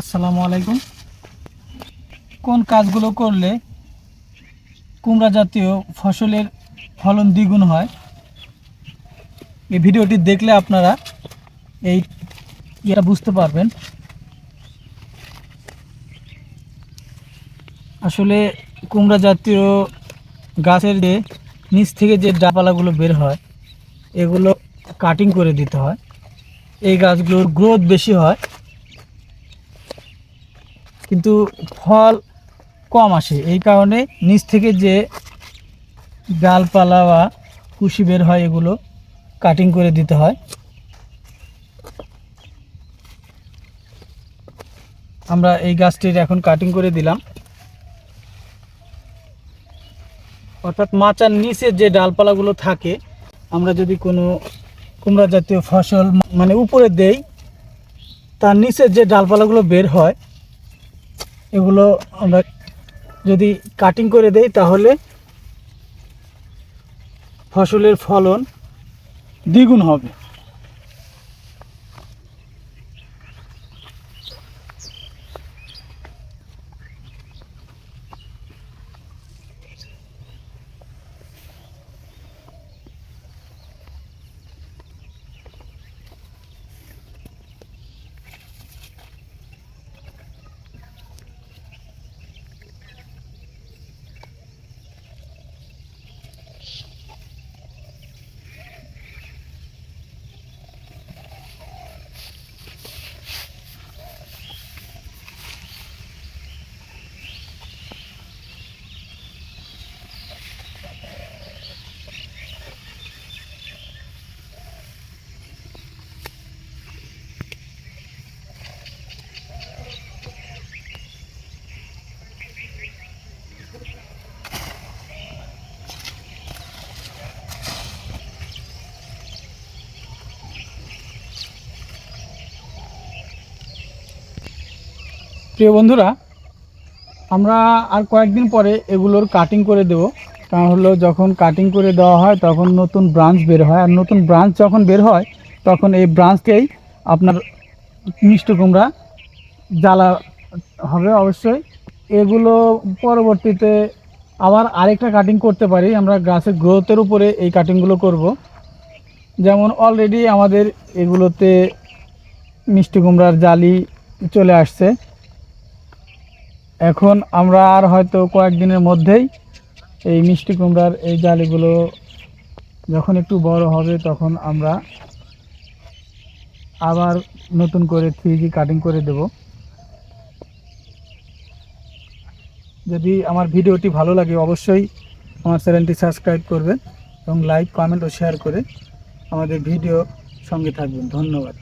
আসসালামু আলাইকুম। কোন কাজগুলো করলে কুমড়া জাতীয় ফসলের ফলন দ্বিগুণ হয়? এই ভিডিওটি দেখলে আপনারা এই এটা বুঝতে পারবেন। আসলে কুমড়া জাতীয় গাছের যে নিচ থেকে যে ডাপালাগুলো বের হয়, এগুলো কাটিং করে দিতে হয়। এই গাছগুলোর গ্রোথ বেশি হয়। কিন্তু ফল কম আসে। এই কারণে নিচ থেকে যে ডালপালা বা কুশি বের হয়, এগুলো কাটিং করে দিতে হয়। আমরা এই গাছটির এখন কাটিং করে দিলাম। অর্থাৎ মাচার নিচে যে ডালপালাগুলো থাকে, আমরা যদি কোনো কুমড়া জাতীয় ফসল মানে উপরে দেই, তার নিচে যে ডালপালাগুলো বের হয় এগুলো আমরা যদি কাটিং করে দেই তাহলে ফসলের ফলন দ্বিগুণ হবে। প্রিয় বন্ধুরা, আমরা আর কয়েকদিন পরে এগুলোর কাটিং করে দেব। কারণ হলো যখন কাটিং করে দেওয়া হয়, তখন নতুন ব্রাঞ্চ বের হয়। আর নতুন ব্রাঞ্চ যখন বের হয়, তখন এই ব্রাঞ্চকেই আপনার মিষ্টি কুমড়া জ্বালা হবে অবশ্যই। এগুলো পরবর্তীতে আবার আরেকটা কাটিং করতে পারি। আমরা গাছের গ্রোথের উপরে এই কাটিংগুলো করব। যেমন অলরেডি আমাদের এগুলোতে মিষ্টি কুমড়ার জালি চলে আসছে। এখন আমরা আর হয়তো কয়েকদিনের মধ্যেই এই মিষ্টি কুমড়ার এই জালিগুলো যখন একটু বড় হবে তখন আমরা আবার নতুন করে থ্রি কাটিং করে দেব। যদি আমার ভিডিওটি ভালো লাগে অবশ্যই আমার চ্যানেলটি সাবস্ক্রাইব করবেন এবং লাইক, কমেন্ট ও শেয়ার করে আমাদের ভিডিও সঙ্গে থাকবেন। ধন্যবাদ।